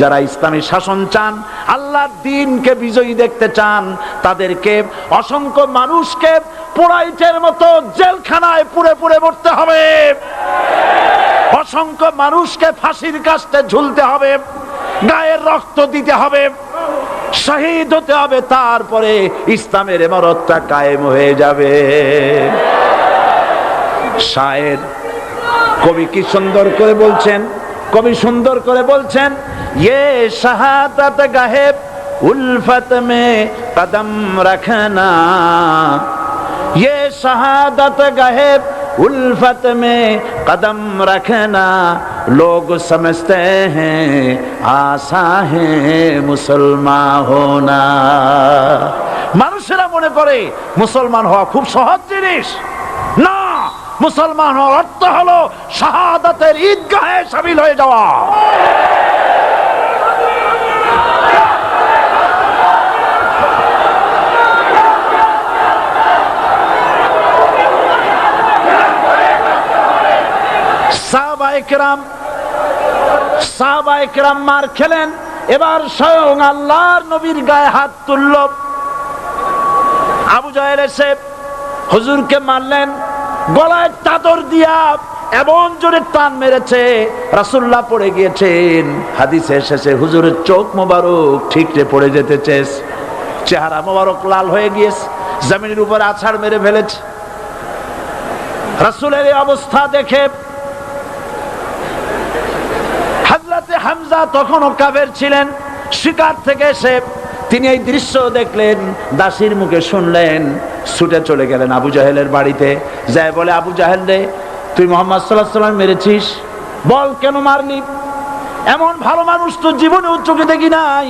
যারা ইসলামী শাসন চান আল্লাহর দিনকে বিজয়ী দেখতে চান, তাদেরকে অসংখ্য মানুষকে পোড়াইটের মতো জেলখানায় পুড়ে পুড়ে মরতে হবে। অসংখ্য মানুষকে ফাঁসির কাস্তে ঝুলতে হবে, গায়ের রক্ত দিতে হবে, শহীদ হতে হবে, তারপরে ইসলামের এমারতটা কায়েম হয়ে যাবে। শায়ের কবি কি সুন্দর করে বলছেন কবি সুন্দর করে বলছেন ইয়ে শাহাদাত গাহেব উলফত মে কদম রাখনা ये शहादत गहेब उल्फत में कदम रखना लोग समझते हैं आशा है মুসলমান হোনা মানুষেরা মনে করে মুসলমান হওয়া খুব সহজ জিনিস না মুসলমান হওয়ার অর্থ হলো শাহাদাতের ঈদগাহে সামিল হয়ে যাওয়া। সাহাবাইকেরাম সাহাবাইকেরাম মার খেলেন, এবার স্বয়ং আল্লাহর নবীর গায়ে হাত তুলল। আবু জাহেল এসে হুজুরকে মারলেন গলায় চাদর দিয়া এমন জোরে টান মেরেছে রাসুল্লাহ পড়ে গিয়েছেন। হাদিসে শেষে হুজুরের চোখ মোবারক ঠিকরে পড়ে যেতেছে চেহারা মোবারক লাল হয়ে গিয়েছে, জমিনের উপর আছাড় মেরে ফেলেছে। রাসুলের অবস্থা দেখে হাজরাতে হামজা তখনও কাবের ছিলেন, শিকার থেকে এসে তিনি এই দৃশ্য দেখলেন, দাসির মুখে শুনলেন ছুটে চলে গেলেন আবু জাহেলের বাড়িতে। যায় বলে, আবু জাহেল রে, তুই মোহাম্মদ সাল্লাহ সাল্লাম মেরেছিস? বল, কেন মারলি? এমন ভালো মানুষ তো জীবনে চোখে দেখি নাই?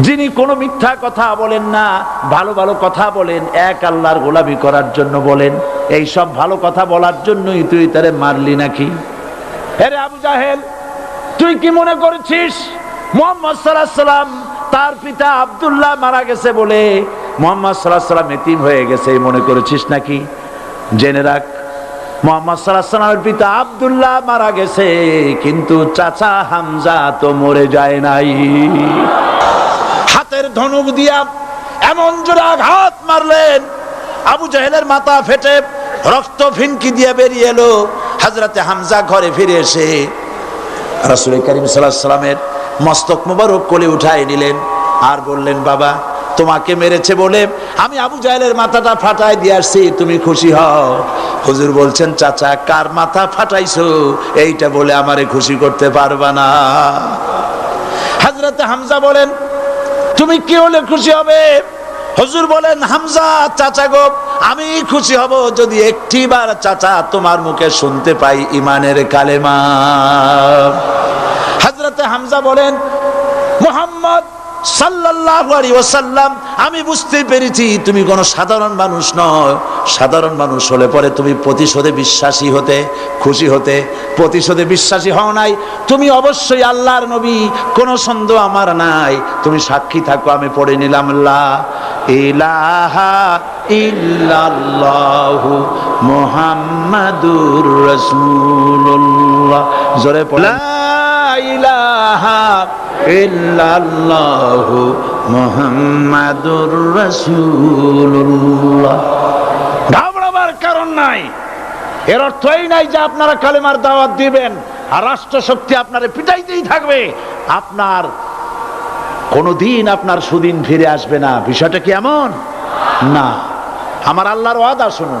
যিনি কোনো মিথ্যা কথা বলেন না, ভালো ভালো কথা বলেন, এক আল্লাহর গোলামি করার জন্য বলেন, এই সব ভালো কথা বলার জন্যই তুই তারে মারলি নাকি? আরে আবু জাহেল, তুই কি মনে করেছিস? মোহাম্মদ সাল্লাহ সাল্লাম তার পিতা আব্দুল্লাহ মারা গেছে বলে মোহাম্মদ সাল্লাহ সাল্লাম এতিম হয়ে গেছে মনে করেছিস নাকি? জেনে রাখ, মোহাম্মদ সাল্লাহ সাল্লামের পিতা আব্দুল্লাহ মারা গেছে, কিন্তু চাচা হামজা তো মরে যায় নাই। হাতের ধনুক দিয়া এমন জোরে আঘাত মারলেন, আবু জাহেলের মাথা ফেটে রক্ত ফিনকি দিয়ে বেরিয়ে এলো, হাজরাতে হামজা ঘরে ফিরে এসে রাসুল করিম সাল্লাহ সাল্লামের মস্তক মোবারক কোলে উঠায় নিলেন আর বললেন, বাবা তোমাকে মেরেছে বলে আমি আবু জাহেলের মাথাটা ফাটাই দিয়ে আসছি, তুমি খুশি হও। হুজুর বলছেন, চাচা, কার মাথা ফাটাইছো? এইটা বলে আমারে খুশি করতে পারবা না। হাজরাতে হামজা বলেন, তুমি কি হলে খুশি হবে? হুজুর বলেন, হামজা, চাচা গো, আমি খুশি হব যদি একটি বার চাচা তোমার মুখে শুনতে পাই ইমানের কালেমা। হাজরতে হামজা বলেন, মোহাম্মদ ওয়াসাল্লাম, আমি বুঝতে পেরেছি তুমি কোনো সাধারণ মানুষ নয়। সাধারণ মানুষ হলে পরে তুমি প্রতিশোধে বিশ্বাসী হতে, খুশি হতে, প্রতিশোধে বিশ্বাসী হও নাই। তুমি অবশ্যই আল্লাহর নবী, কোনো সন্দেহ আমার নাই। তুমি সাক্ষী থাকো, আমি পড়ে নিলাম, লা ইলাহা জোরে পড়ে ইল্লাল্লাহু মুহাম্মাদুর রাসূলুল্লাহ। ঘাবড়াবার কারণ নাই। এর অর্থ এই নাই যে আপনারা কালেমার দাওয়াত দিবেন আর রাষ্ট্র শক্তি আপনারে পিটাইতেই থাকবে। আপনার কোনোদিন আপনার সুদিন ফিরে আসবে না। বিষয়টা কি এমন? না। আমার আল্লাহর ওয়াদা শুনুন।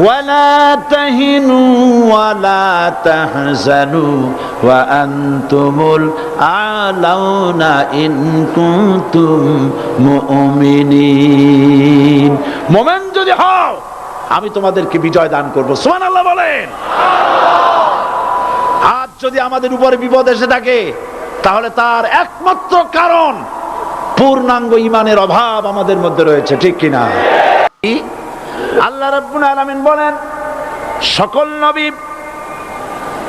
ولا تهنوا ولا تحزنوا وأنتم الأعلون إن كنتم مؤمنين মোমেন যদি হও আমি তোমাদেরকে বিজয় দান করবো সুমান আল্লাহ বলেন আজ যদি আমাদের উপরে বিপদ এসে থাকে তাহলে তার একমাত্র কারণ পূর্ণাঙ্গ ইমানের অভাব আমাদের মধ্যে রয়েছে ঠিক কিনা আল্লাহ রাব্বুল আলামিন বলেন, সকল নবী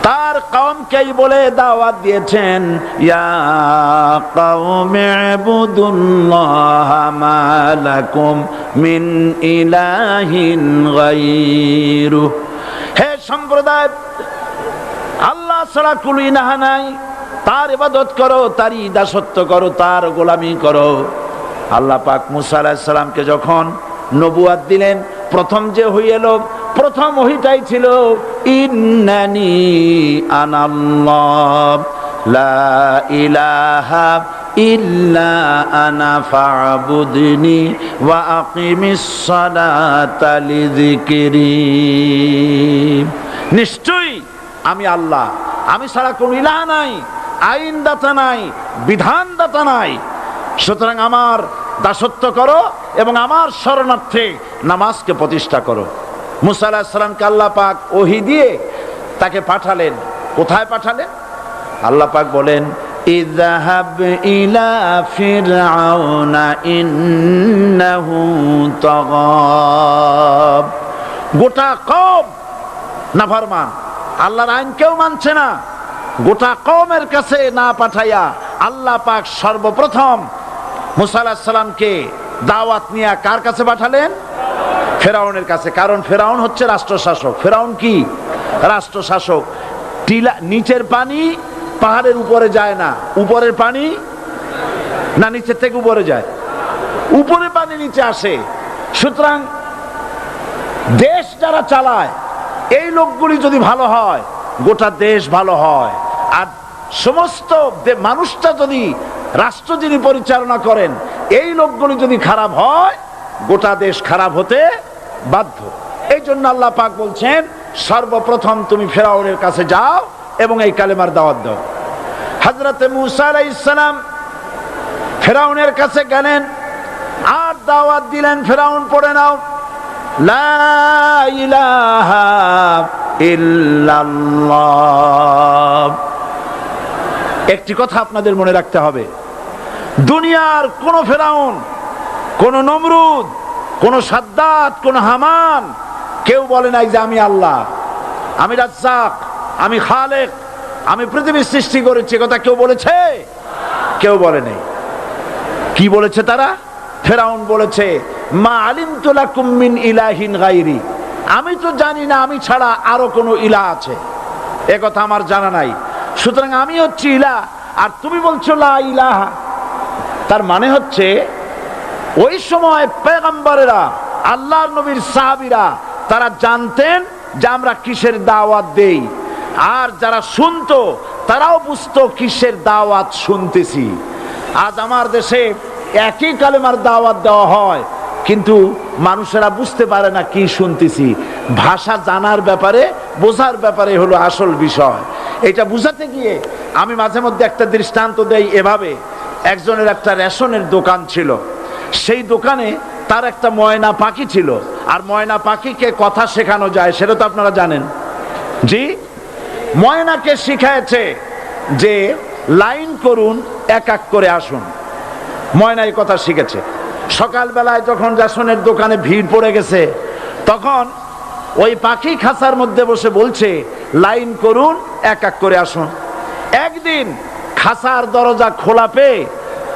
তার কওমকেই বলে দাওয়াত দিয়েছেন, ইয়া মিন ইলাহিন হে সম্প্রদায়, আল্লাহ ছাড়া কুল ইলাহা নাই। তার ইবাদত করো তারই দাসত্ব করো, তার গোলামি করো। আল্লাহ পাক মুসা আলাহিসাল্লামকে যখন নবুয়াদ দিলেন প্রথম যে হইয়ে লোক প্রথম ওহিটাই ছিল, ইন্নানি আনাল্লাহ, লা ইলাহা ইল্লা আনা ফাবুদনি ওয়া আকিমিস সালাতা লিযিকরি। নিশ্চয়ই আমি আল্লাহ। আমি ছাড়া কোন ইলাহ নাই, আইনদাতা নাই, বিধানদাতা নাই। সুতরাং আমার দাসত্ব করো এবং আমার শরণার্থে নামাজকে প্রতিষ্ঠা করো। মুসা আলাহিসাল্লামকে আল্লাহ পাক ওহি দিয়ে তাকে পাঠালেন। কোথায় পাঠালেন? আল্লাহ পাক বলেন, ইযহাব ইলা ফিরআউনা ইন্নাহু তাগাব। গোটা কম নাফরমান, আল্লাহর আইন কেউ মানছে না। গোটা কমের কাছে না পাঠাইয়া আল্লাহ পাক সর্বপ্রথম মুসা আলাহিস সালামকে দাওয়াত নিয়ে কার কাছে পাঠালেন? ফেরাউনের কাছে, কারণ ফেরাউন হচ্ছে রাষ্ট্র শাসক ফেরাউন কি? রাষ্ট্র শাসক টিলা, নিচের পানি পাহাড়ের উপরে যায় না। উপরের পানি? না, নিচের থেকে উপরে যায়। উপরে পানি নিচে আসে। সুতরাং দেশ যারা চালায়, এই লোকগুলি যদি ভালো হয়, গোটা দেশ ভালো হয়। আর সমস্ত মানুষটা যদি রাষ্ট্র যিনি পরিচালনা করেন, এই লোকগুলি যদি খারাপ হয়, গোটা দেশ খারাপ হতে বাধ্য। এই জন্য আল্লাহ পাক বলছেন, সর্বপ্রথম তুমি ফেরাউনের কাছে যাও এবং এই কালেমার দাওয়াত দাও। হজরতে মুসা আলাইসালাম ফেরাউনের কাছে গেলেন, আর দাওয়াত দিলেন, ফেরাউন পড়ে নাও একটি কথা আপনাদের মনে রাখতে হবে, দুনিয়ার কোন ফেরাউন, কোন নমরুদ কোন সাদ্দাত, কোন হামান কেউ বলে নাই যে আমি আল্লাহ। আমি রাজ্জাক, আমি খালেক, আমি পৃথিবীর সৃষ্টি করেছি কথা কেউ বলেছে? কেউ বলে নেই। কি বলেছে তারা? ফেরাউন বলেছে, মা আলিম তোলা কুম্মিন ইলাহিন গাইরি আমি তো জানি না, আমি ছাড়া আরও কোনো ইলা আছে। এ কথা আমার জানা নাই। সুতরাং আমি হচ্ছি ইলা, আর তুমি বলছো লা ইলাহা। তার মানে হচ্ছে ওই সময় পেগম্বরেরা, আল্লাহর নবীর সাহাবিরা, তারা জানতেন যে আমরা কিসের দাওয়াত দেই। আর যারা শুনতো, তারাও বুঝতো কিসের দাওয়াত শুনতেছি। আজ আমার দেশে একই কালেমার দাওয়াত দেওয়া হয়, কিন্তু মানুষেরা বুঝতে পারে না কি শুনতেছি। ভাষা জানার ব্যাপারে, বোঝার ব্যাপারে হলো আসল বিষয়। এটা বুঝাতে গিয়ে আমি মাঝে মধ্যে একটা দৃষ্টান্ত দেই এভাবে। একজনের একটা রেশনের দোকান ছিল। সেই দোকানে তার একটা ময়না পাখি ছিল। আর ময়না পাখিকে কথা শেখানো যায়, সেটা তো আপনারা জানেন। জি, ময়নাকে শিখায়েছে যে লাইন করুন, এক এক করে আসুন। ময়না এই কথা শিখেছে। সকালবেলায় যখন রেশনের দোকানে ভিড় পড়ে গেছে, তখন ওই পাখি খাঁচার মধ্যে বসে বলছে, লাইন করুন, এক এক করে আসুন। একদিন খাসার দরজা খোলা পেয়ে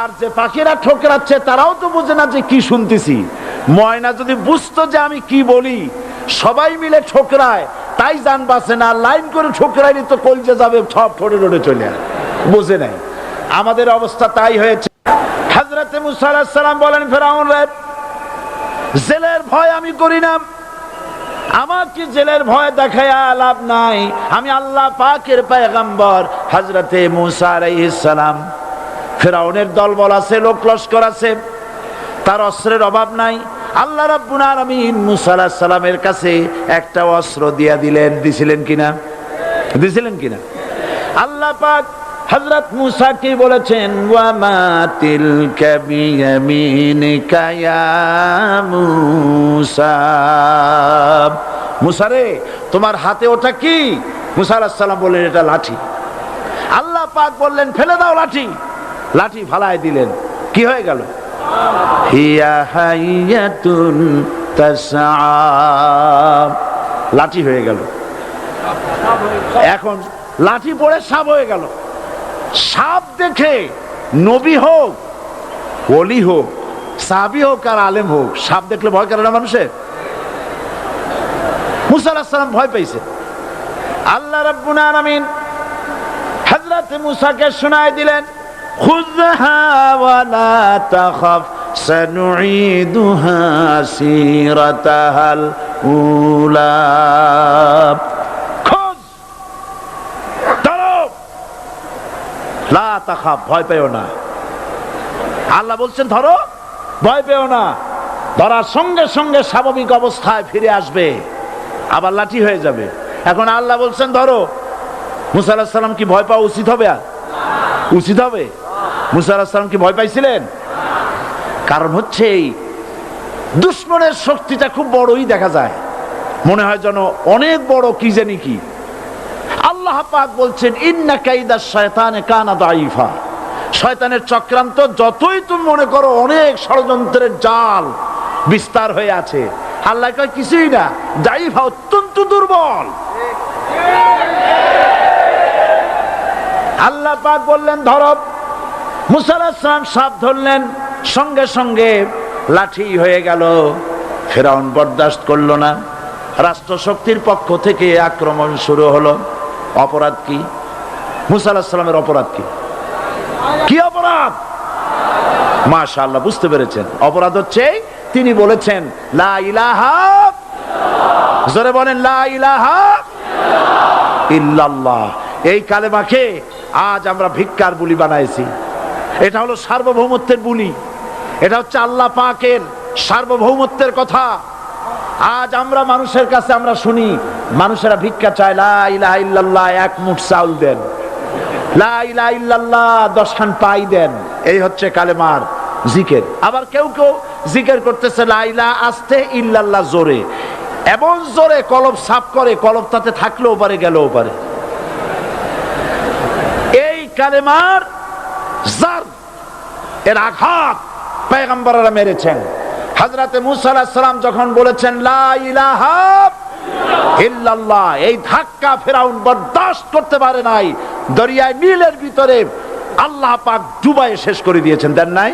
আর যে পাখিরা ঠোকরাচ্ছে, তারাও তো বোঝে না যে কি শুনতেছি। ময়না যদি বুঝতো যে আমি কি বলি, সবাই মিলে ঠোকরায়, তাই জান বাসে না, লাইন করে ঠোকরাইনি তো কলজে যাবে সব ঠোঁটে রোডে চলে বোঝে নাই। আমাদের অবস্থা তাই হয়েছে। হাজরাতে মুসা আলাহিস বলেন, ফেরাউন জেলের ভয় আমি করি না। কি জেলের ভয় দেখায় লাভ নাই। আমি আল্লাহ পাকের পায়গাম্বর হজরতে মুসা আলাইহিস সালাম। ফেরাউনের দলবল আছে, লোক লস্কর আছে, তার অস্ত্রের অভাব নাই। আল্লাহ রাব্বুল আলামিন সালামের কাছে একটা অস্ত্র দিয়া দিলেন, দিছিলেন কিনা? দিছিলেন কিনা? আল্লাহ পাক হযরত মুসা কি বলেছেন? ওয়া মা তিলকা বিয়ামিনিকা মুসা। মুসা রে, তোমার হাতে ওটা কি? মুসা আলাইহিস সালাম বললেন, এটা লাঠি। আল্লাহ পাক বললেন, ফেলে দাও লাঠি। লাঠি ফালায় দিলেন। কি হয়ে গেল? লাঠি হয়ে গেল। এখন লাঠি পড়ে সাপ হয়ে গেল। সাপ দেখে নবী হোক অলি হোক সাবি হোক আর আলেম হোক, সাপ দেখলে ভয় করে না মানুষের? মুসা আলাহিস সালাম ভয় পেয়েছে। আল্লাহ রাব্বুল আলামিন হযরত মুসাকে শোনায় দিলেন খুযহা ওয়ালা তাখাফ সানুঈদুহা সিরাতাহাল উলা খোঁজ ধরো লা তাখাফ ভয় পেও না। আল্লাহ বলছেন, ধরো। ভয় পেও না। ধরার সঙ্গে সঙ্গে স্বাভাবিক অবস্থায় ফিরে আসবে। আবার লাঠি হয়ে যাবে। এখন আল্লাহ বলছেন, ধরো। মুসা আলাহিস সালাম কি ভয় পাওয়া উচিত হবে আর? উচিত হবে? মুসা কি ভয় পাইছিলেন? কারণ হচ্ছে এই দুশ্মনের শক্তিটা খুব বড়ই দেখা যায়। মনে হয় যেন অনেক বড়, কি জানি কি? আল্লাহ পাক বলছেন, ইন্না কাইদা শয়তানে কানা দাইফা শয়তানের চক্রান্ত যতই তুমি মনে করো অনেক ষড়যন্ত্রের জাল বিস্তার হয়ে আছে। আল্লাহ কয়, কিছুই না দাইফা অত্যন্ত দুর্বল। আল্লাহ পাক বললেন ধরব মুসালাম সাপ ধরলেন, সঙ্গে সঙ্গে লাঠি হয়ে গেল। ফেরাউন বরদাস্ত করল না। রাষ্ট্রশক্তির পক্ষ থেকে আক্রমণ শুরু হলো। অপরাধ কি? মুসা সালামের অপরাধ কি? কি অপরাধ? মাশাআল্লাহ, বুঝতে পেরেছেন। অপরাধ হচ্ছে, তিনি বলেছেন, লা ইলাহা জোরে বলেন, লা ইলাহা ইল্লাল্লাহ। এই কালেমাকে আজ আমরা ভিক্ষার বুলি বানাইছি। এটা হলো সার্বভৌমত্বের বুলি। এটা হচ্ছে আল্লাহ পাকের সার্বভৌমত্বের কথা। আজ আমরা মানুষের কাছে আমরা শুনি, মানুষেরা ভিক্ষা চায়, লা ইলাহা ইল্লাল্লাহ, এক মুঠ চাউল দেন। লা ইলাহা ইল্লাল্লাহ দশখান পাই দেন। এই হচ্ছে কালেমার জিকের। আবার কেউ কেউ জিকের করতেছে, লা ইলাহা আস্তে ইল্লাল্লাহ জোরে। এমন জোরে কলব সাফ করে, কলব তাতে থাকলেও পারে, গেলেও পারে। এই কালেমার এর আঘাত মেরেছেন। হাজরাতে যখন বলেছেন এই ধাক্কা ফেরাউন বরদাস্ত করতে পারে নাই। দরিয়ায় নীলের ভিতরে আল্লাহ পাক ডুবাই শেষ করে দিয়েছেন। দেন নাই?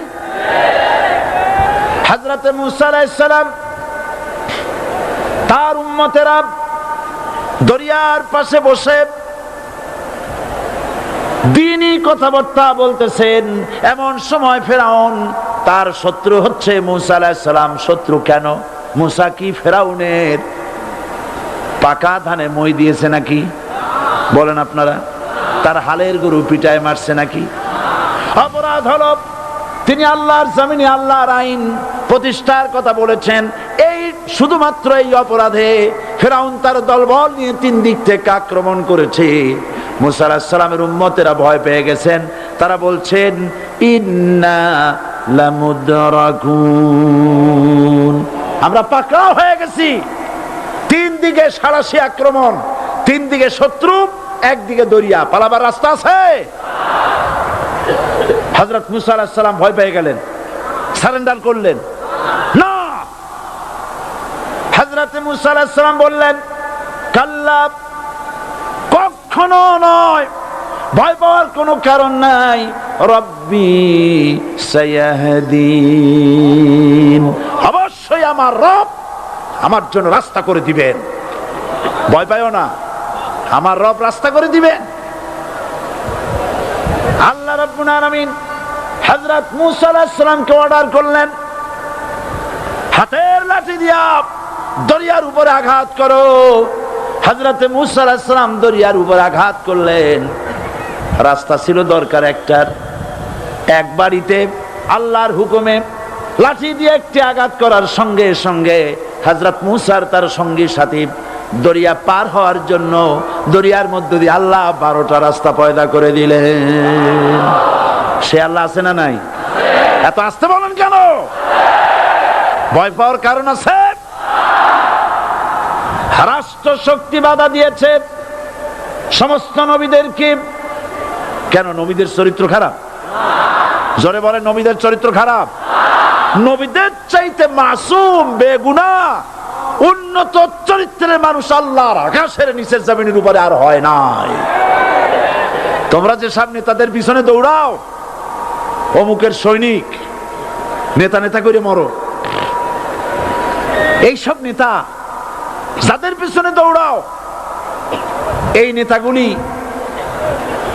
হাজরাতে মুসা আলাইহিস তার উম্মতেরা দরিয়ার পাশে বসে দিনই কথাবার্তা বলতেছেন। এমন সময় ফেরাউন, তার শত্রু হচ্ছে মুসা আলাহিসাল্লাম শত্রু কেন? মুসা কি ফেরাউনের পাকা ধানে মই দিয়েছে নাকি? বলেন আপনারা। তার হালের গরু পিটায় মারছে নাকি? অপরাধ হল, তিনি আল্লাহর জমিনে আল্লাহর আইন প্রতিষ্ঠার কথা বলেছেন। এই শুধুমাত্র এই অপরাধে ফেরাউন তার দলবল নিয়ে তিন দিক থেকে আক্রমণ করেছে। মুসা সালামের উম্মতেরা ভয় পেয়ে গেছেন। তারা বলছেন, ইন্না আমরা পাকড়াও হয়ে গেছি। তিন দিকে সারাশি আক্রমণ, তিন দিকে শত্রু একদিকে দরিয়া। পালাবার রাস্তা আছে? হজরত মুসা আলাহিসাল্লাম ভয় পেয়ে গেলেন, সারেন্ডার করলেন। না! হজরত মুসা আলাহিসাল্লাম বললেন, কাল্লা কখনো নয়। ভয় পাওয়ার কোনো কারণ নাই। রব্বি সায়াহদিন। অবশ্যই আমার রব আমার জন্য রাস্তা করে দিবেন। ভয় পাইও না। আমার রব রাস্তা করে দিবেন। আল্লাহ রাব্বুল আলামিন হযরত মূসা আলাইহিস সালামকে অর্ডার করলেন। হাতের লাঠি দিয়া দরিয়ার উপরে আঘাত করো। হযরতে মূসা আলাইহিস সালাম দরিয়ার উপর আঘাত করলেন। রাস্তা ছিল দরকার একটার। এক বাড়িতে আল্লাহর হুকুমে লাঠি দিয়ে একটি আঘাত করার সঙ্গে সঙ্গে হযরত মুসার তার সঙ্গী সাথী দরিয়া পার হওয়ার জন্য দরিয়ার মধ্য দিয়ে আল্লাহ বারোটা রাস্তা পয়দা করে দিলেন। সে আল্লাহ আছে না নাই? এত আসতে বলেন কেন? ভয় পাওয়ার কারণ আছে? রাষ্ট্র শক্তি বাধা দিয়েছে। সমস্ত নবীদেরকে কেন নবীদের চরিত্র খারাপ? জোরে বলে নবীদের চরিত্র খারাপ? নবীদের চাইতে মাসুম, বেগুনা, উন্নত চরিত্রের মানুষ আল্লাহর আকাশের নিচের জমিনের উপরে আর হয় নাই। তোমরা যে সব নেতাদের পিছনে দৌড়াও, অমুকের সৈনিক নেতা নেতা করে মরো। এইসব নেতা যাদের পিছনে দৌড়াও, এই নেতাগুলি,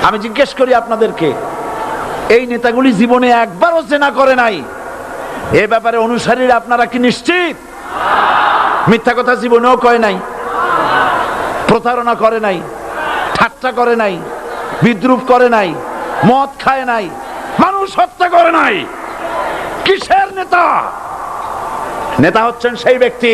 আমি জিজ্ঞেস করি আপনাদেরকে, এই নেতাগুলি জীবনে একবারও চেনা করে নাই। এ ব্যাপারে অনুসারীরা আপনারা কি নিশ্চিত? মিথ্যা কথা জীবনেও কয় নাই, প্রতারণা করে নাই, ঠাট্টা করে নাই, বিদ্রুপ করে নাই, মদ খায় নাই, মানুষ হত্যা করে নাই। কিসের নেতা? নেতা হচ্ছেন সেই ব্যক্তি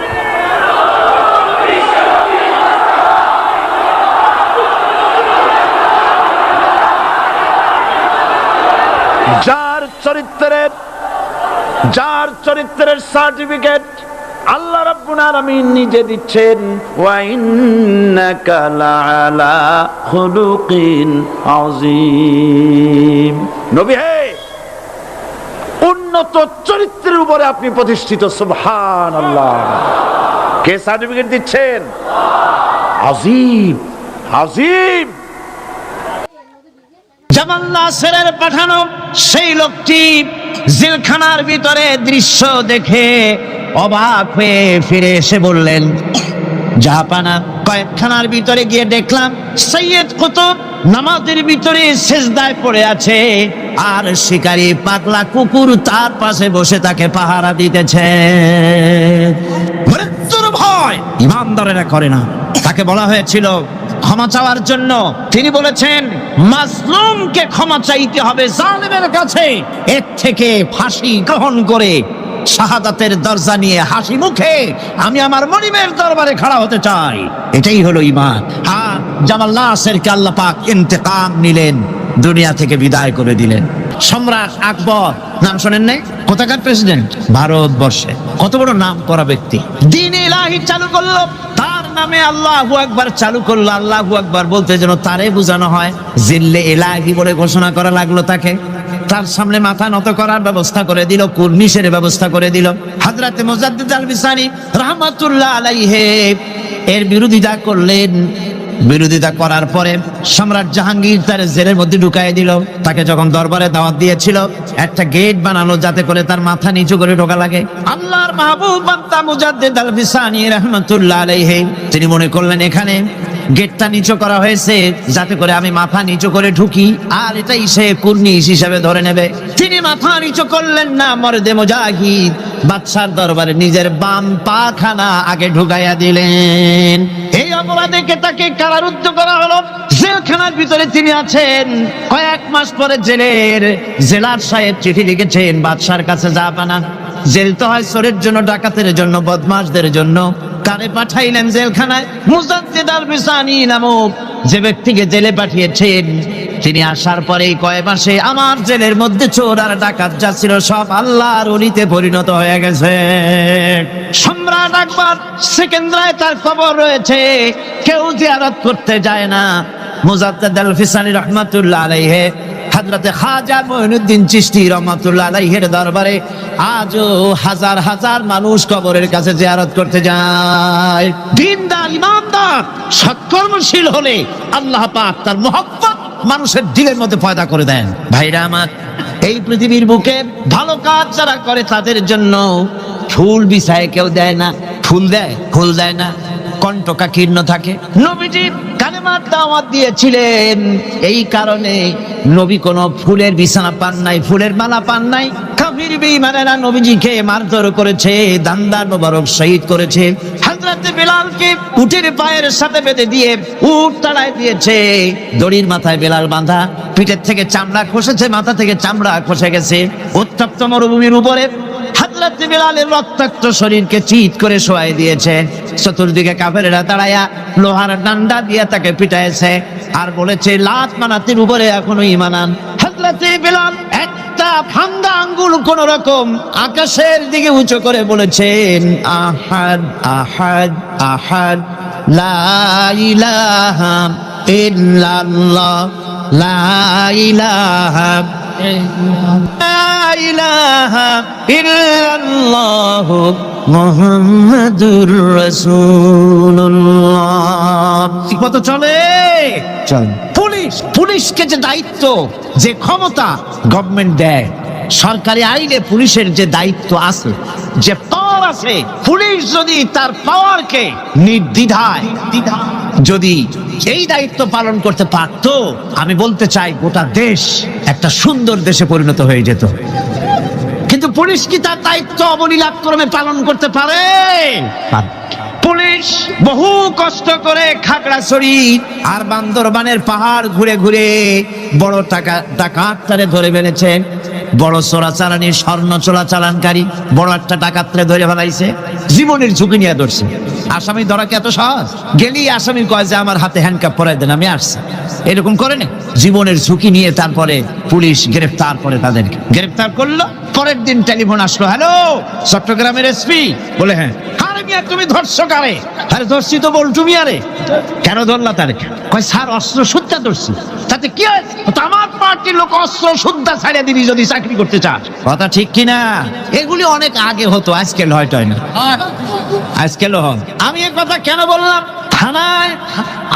যার চরিত্রের যার চরিত্রের সার্টিফিকেট আল্লাহ রাব্বুল আলামিন নিজে দিচ্ছেন, ওয়া ইন্নাকা লাআলা খুলুকিন আযীম। নবী হে, উন্নত চরিত্রের উপরে আপনি প্রতিষ্ঠিত, সুবহানাল্লাহ। কে সার্টিফিকেট দিচ্ছেন? আযীম আযীম। জামাল নাসেরের পাঠানো সেই লোকটি জেলখানার ভিতরে দৃশ্য দেখে অবাক হয়ে ফিরে এসে বললেন জাহাপানা কয়েকখানার ভিতরে গিয়ে দেখলাম সৈয়দ কুতুব নামাজের ভিতরে সেজদায় পড়ে আছে আর শিকারী পাগলা কুকুর তার পাশে বসে তাকে পাহারা দিতেছে। মৃত্যুর ভয় ইমানদারেরা করে না। তাকে বলা হয়েছিল ক্ষমা চাওয়ার জন্য তিনি বলেছেন মাজলুমকে ক্ষমা চাইতে হবে জালেমের কাছে। এর থেকে ফাঁসি গ্রহণ করে শাহাদাতের দরজা নিয়ে হাসি মুখে আমি আমার মনিবের দরবারে খাড়া হতে চাই। এটাই হলো ইমান হ্যাঁ জামাল নাসেরকে আল্লাহ পাক ইন্তেকাম নিলেন, দুনিয়া থেকে বিদায় করে দিলেন। সম্রাট আকবর, নাম শোনেন নাই? কোথাকার প্রেসিডেন্ট? ভারতবর্ষে। কত বড় নাম করা ব্যক্তি। দিন ইলাহি চালু করল। নামে আল্লাহ একবার চালু করল, আল্লাহ একবার বলতে যেন তারে বোঝানো হয়, জিল্লে এলাহি বলে ঘোষণা করা লাগল তাকে। তার সামনে মাথা নত করার ব্যবস্থা করে দিল, কুর্নিশের ব্যবস্থা করে দিল। হাজরাতে মোজাদ্দিদ আল বিসানি রহমাতুল্লাহ আলাইহে এর বিরোধিতা করলেন। বিরোধিতা করার পরে সম্রাট জাহাঙ্গীর তার জেলের মধ্যে ঢুকাই দিল। তাকে যখন দরবারে দাওয়াত দিয়েছিল, একটা গেট বানানো যাতে করে তার মাথা নিচু করে ঢোকা লাগে। আল্লাহর মাহবুব বান্তা মুজাদ্দিদ আল বিসানি আলাইহি, তিনি মনে করলেন, এখানে গেটটা নিচু করা হয়েছে যাতে করে আমি মাথা নিচু করে ঢুকি, আর এটাই সে কুর্নিশ হিসাবে ধরে নেবে। তিনি মাথা নিচু করলেন না, মরদে মুজাহিদ। বাদশার দরবারে নিজের বাম পাখানা আগে ঢুকাইয়া দিলেন। তাকে কারারুদ্ধ করা হলো। জেলখানার ভিতরে তিনি আছেন। কয়েক মাস পরে জেলের জেলার সাহেব চিঠি লিখেছেন, বাদশার কাছে যা জেল তো হয় চোরের জন্য, ডাকাতের জন্য, বদমাশদের জন্য। কারে পাঠাইলেন জেলখানায়? মুজাদ্দিদ আল বিসানি নামক যে ব্যক্তিকে জেলে পাঠিয়েছেন তিনি আসার পরে কয় মাসে আমার জেলের মধ্যে চোর আর ডাকাত যা ছিল সব আল্লাহর অলিতে পরিণত হয়ে গেছে। সম্রাট আকবর সেকেন্দ্রায় তার খবর রয়েছে। কেউ জিয়ারত করতে যায় না। মুজাদ্দিদ আল ফিসানি রহমাতুল্লাহ আলাইহে হাজরতে খাজা মঈনুদ্দিন চিশতি রহমাতুল্লাহ আলাইহির দরবারে আজও হাজার হাজার মানুষ কবরের কাছে জিয়ারত করতে যায়। দিনদার, ইমানদার, সৎকর্মশীল হলে আল্লাহ পাক তার মহব্বত মানুষের দিলের মধ্যে পয়দা করে দেন। ভাইরা আমার, এই পৃথিবীর বুকে ভালো কাজ যারা করে তাদের জন্য ফুল বিছায় কেউ দেয় না। ফুল দেয়? ফুল দেয় না। কণ্ঠকা কীর্ণ থাকে। নবীজি কালেমার দাওয়াত দিয়েছিলেন। এই কারণে নবী কোনো ফুলের বিছানা পান নাই, ফুলের মালা পান নাই। কাফির বেঈমানেরা নবীজিকে মারধর করেছে, দান্দার মোবারক শহীদ করেছে। মরুভূমির উপরে রক্তাক্ত শরীরকে চিৎ করে শোয়াই দিয়েছে। চতুর্দিকে কাফেরেরা দাঁড়ায়া লোহার ডান্ডা দিয়ে তাকে পিটাইছে আর বলেছে, লাত মানাতির উপরে এখনও ইমানান হাজরত বিলাল ফান্দা আঙ্গুল কোন রকম আকাশের দিকে উঁচু করে বলেছেন, আহাদ আহাদ আহাদ, লা ইলাহা ইল্লাল্লাহ কত চলে? চল। পুলিশকে যে দায়িত্ব, যে ক্ষমতা গভর্নমেন্ট দেয়, সরকারি আইনে পুলিশের যে দায়িত্ব আছে, যে পাওয়ার আছে, পুলিশ যদি তার পাওয়ারকে নির্দ্বিধায়, যদি এই দায়িত্ব পালন করতে পারত, আমি বলতে চাই গোটা দেশ একটা সুন্দর দেশে পরিণত হয়ে যেত। কিন্তু পুলিশ কি তার দায়িত্ব অবলীলাক্রমে পালন করতে পারে? পুলিশ বহু কষ্ট করে খাগড়াছড়ি আর বান্দরবানের পাহাড় ঘুরে ঘুরে বড় টাকা টাকা ডাকাতটারে ধরে ফেলেছে। বড় চোরাচালানি, স্বর্ণ চোরাচালানকারী, বড় একটা ডাকাতরে ধরে ফেলাইছে। জীবনের ঝুঁকি নিয়ে ধরছে। আসামি ধরা কি এত সহজ? গেলি আসামি কয় যে, আমার হাতে হ্যান্ডকাপ পরাই দেন, আমি আসছি। এরকম করে না। জীবনের ঝুঁকি নিয়ে তারপরে পুলিশ গ্রেফতার করে তাদেরকে। গ্রেফতার করল, পরের দিন টেলিফোন আসলো, হ্যালো, চট্টগ্রামের এসপি? বলে হ্যাঁ। আরে মিয়া, তুমি ধরছো কারে আরে ধরছি তো বল তুমি আরে কেন ধরলা তারে? কয়, স্যার, অস্ত্র শুদ্ধা ধরছি। তাতে কি হয়? আমার পার্টির লোক অস্ত্র শুদ্ধা ছাড়িয়ে দিবি যদি চাকরি করতে চাস। কথা ঠিক কি না এগুলি অনেক আগে হতো হয়তো হয় না। আজকালও হয় আমি এ কথা কেন বললাম? থানায়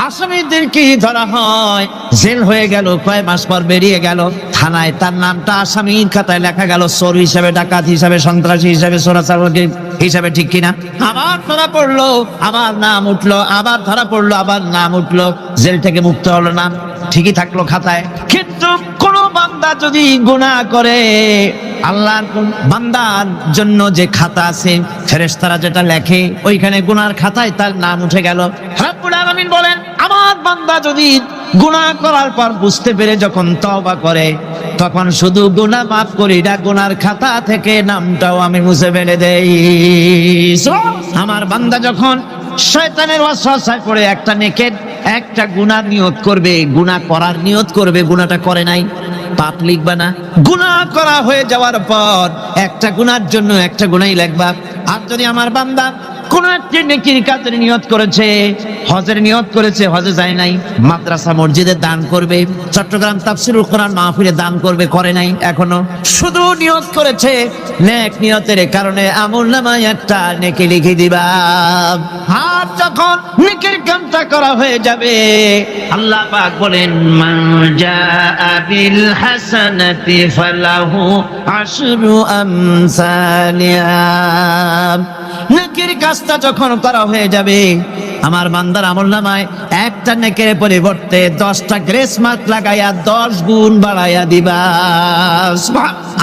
আসামিদেরকে ধরা হয়? জেল হয়ে গেল, কয় মাস পর বেরিয়ে গেল। থানায় তার নামটা আসামির খাতায় লেখা গেল, চোর হিসাবে, ডাকাত হিসাবে, সন্ত্রাসী হিসাবে চোরাচালক হিসাবে, ঠিক কিনা? আবার ধরা পড়ল, আবার নাম উঠল, আবার ধরা পড়ল, আবার নাম উঠল। জেল থেকে মুক্ত হলো না, ঠিকই থাকল খাতায়। কিন্তু কোন বান্দা যদি গুনাহ করে আল্লাহর বান্দার জন্য যে খাতা আছে, ফেরেশতারা যেটা লেখে, ওইখানে গুনার খাতায় তার নাম উঠে গেল। রব্বুল বলেন, আমার বান্দা যদি গুনাহ করার পর বুঝতে পেরে যখন তওবা করে, তখন শুধু গুনাহ মাফ করি না, গুনার খাতা থেকে নামটাও আমি মুছে ফেলে দেই। আমার বান্দা যখন শয়তানের ওয়াসওয়াসায় পড়ে একটা নেকের একটা গুণা নিয়ত করবে গুণা করার নিয়ত করবে গুণাটা করে নাই। পাপ লিখবা না। গুণা করা হয়ে যাওয়ার পর একটা গুনার জন্য একটা গুণাই লিখবা আর যদি আমার বান্দা কোন একটি নেকির কাজের নিয়ত করেছে, হজের নিয়ত করেছে, হজে যায় নাই। মাদ্রাসা মসজিদে দান করবে, চট্টগ্রাম তাফসিরুল কোরআন মাহফিলে দান করবে, করে নাই এখনও। শুধু নিয়ত করেছে, নেক নিয়তের কারণে আমল নামায় একটা নেকি লিখে দিবা। আর যখন নেকির কামটা করা হয়ে যাবে, আল্লাহ পাক বলেন, মান জাআ বিল হাসানাতি ফালাহু আশরু আমসালিহা নেকির কাজটা যখন করা হয়ে যাবে আমার বান্দার আমল নামায় একটা নেকের পরিবর্তে দশটা গ্রেস মার্ক লাগাইয়া দশ গুণ বাড়াইয়া দিবা।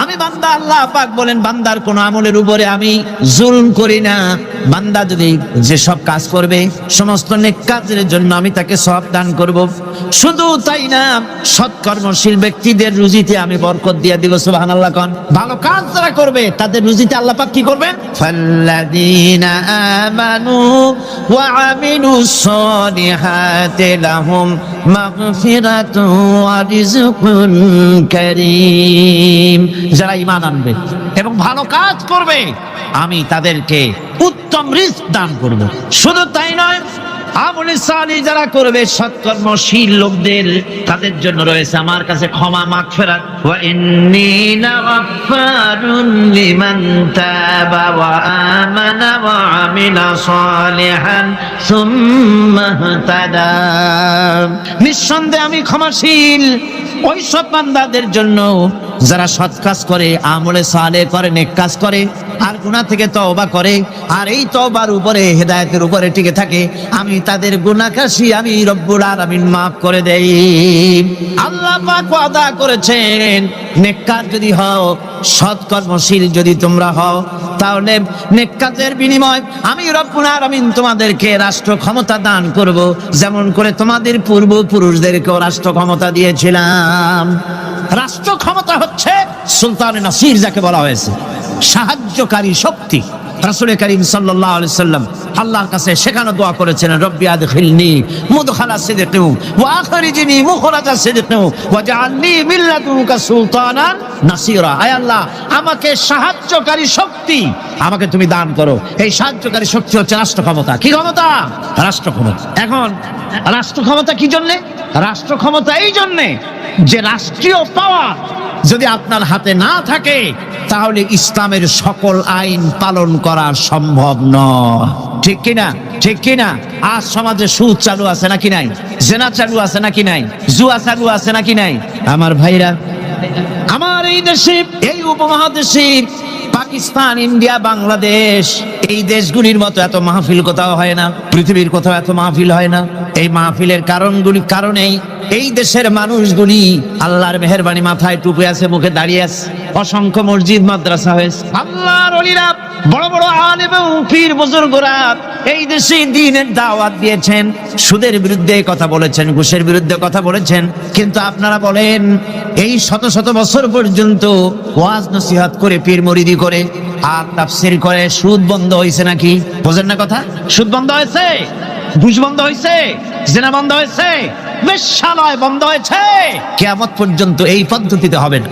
আমি বান্দা আল্লাহ পাক বলেন বান্দার কোন আমলের উপরে আমি জুলুম করি না। বান্দা যদি যে সব কাজ করবে সমস্ত নেক কাজের জন্য আমি তাকে সব দান করব। শুধু তাই না সৎকর্মশীল ব্যক্তিদের রুজিতে আমি বরকত দিয়ে দিব সুবহানাল্লাহ কন। ভালো কাজ যারা করবে তাদের রুজিতে আল্লাহ পাক কি করবেন? ফাল্লাযীনা আমানু ওয়া আমিলুস সালিহাতি الصَّالِحَاتِ لَهُمْ مَغْفِرَةٌ وَرِزْقٌ كَرِيمٌ যারা ঈমান আনবে এবং ভালো কাজ করবে, আমি তাদেরকে উত্তম রিস্ক দান করব। শুধু তাই নয় আমলে সালি যারা করবে সৎকর্মশীল লোকদের, তাদের জন্য রয়েছে আমার কাছে ক্ষমা মাগফিরাত। ওয়া ইন্নী লাগাফফারুন লিমান তাবা ওয়া আমানা ওয়া আমিলা সালিহান সুম্মা ইহতাদা নিঃসন্দেহে আমি ক্ষমাশীল। ওই সব বান্দাদের জন্য যারা সৎ কাজ করে, আমলে সালে করে, নেক কাজ করে, আর গুনাহ থেকে তওবা করে, আর এই তওবার উপরে, হেদায়েতের উপরে টিকে থাকে, আমি তাদের গুনাহ কাশি আমি রব্বুল আলামিন মাফ করে দেই। আল্লাহ পাক ওয়াদা করেছেন, নেককার যদি হও, সৎকর্মশীল যদি তোমরা হও, তাহলে নেককাতের বিনিময় আমি রব্বুল আলামিন তোমাদেরকে রাষ্ট্র ক্ষমতা দান করব, যেমন করে তোমাদের পূর্বপুরুষদেরকেও রাষ্ট্র ক্ষমতা দিয়েছিলাম। রাষ্ট্র ক্ষমতা হচ্ছে সুলতান নাসির যাকে বলা হয়েছে, সাহায্যকারী শক্তি। রাসূল করিম আলাইহি সাল্লাম আল্লাহর কাছে সেখানে দোয়া করেছিলেন রব্বি আদখিলনি মুদখালা সিদকিন ওয়া আখরিজনি মুখরাজা সিদকিন ওয়াজআলনি মিন লাদুনকা সুলতানান নাসিরা। আয় আল্লাহ, আমাকে সাহায্যকারী শক্তি, আমাকে তুমি দান করো। এই সাহায্যকারী শক্তি হচ্ছে রাষ্ট্র ক্ষমতা কি ক্ষমতা? রাষ্ট্র ক্ষমতা এখন রাষ্ট্র ক্ষমতা কি জন্যে? রাষ্ট্র ক্ষমতা এই জন্যে যে রাষ্ট্রীয় পাওয়ার যদি আপনার হাতে না থাকে, তাহলে ইসলামের সকল আইন পালন করা সম্ভব নয়। ঠিক কিনা? ঠিক কিনা? আজ সমাজে সুদ চালু আছে নাকি নাই? জেনা চালু আছে নাকি নাই? জুয়া চালু আছে নাকি নাই? আমার ভাইরা, আমার এই দেশে, এই উপমহাদেশে পাকিস্তান, ইন্ডিয়া, বাংলাদেশ, এই দেশগুলির মতো এত মাহফিল কোথাও হয় না, পৃথিবীর কোথাও এত মাহফিল হয় না। এই মাহফিলের কারণগুলি কারণেই এই দেশের মানুষগুলি আল্লাহর মেহরবানি মাথায় টুপে আছে, মুখে দাঁড়িয়ে আছে। অসংখ্য মসজিদ, মাদ্রাসা হয়েছে। আল্লাহর অলিরা, বড় বড় আলেম পীর বুজুর্গরা এই দেশে দিনের দাওয়াত দিয়েছেন, সুদের বিরুদ্ধে কথা বলেছেন, ঘুষের বিরুদ্ধে কথা বলেছেন, কিন্তু আপনারা বলেন, এই শত শত বছর পর্যন্ত ওয়াজ নসিহত করে পীর মরিদি করে আর তাফসির করে, সুদ বন্ধ হয়েছে নাকি? বোঝেন না কথা? সুদ বন্ধ হয়েছে? ঘুষ বন্ধ হয়েছে? জেনা বন্ধ হয়েছে? বেশ্যালয় বন্ধ হয়েছে? কেয়ামত পর্যন্ত এই পদ্ধতিতে হবে না।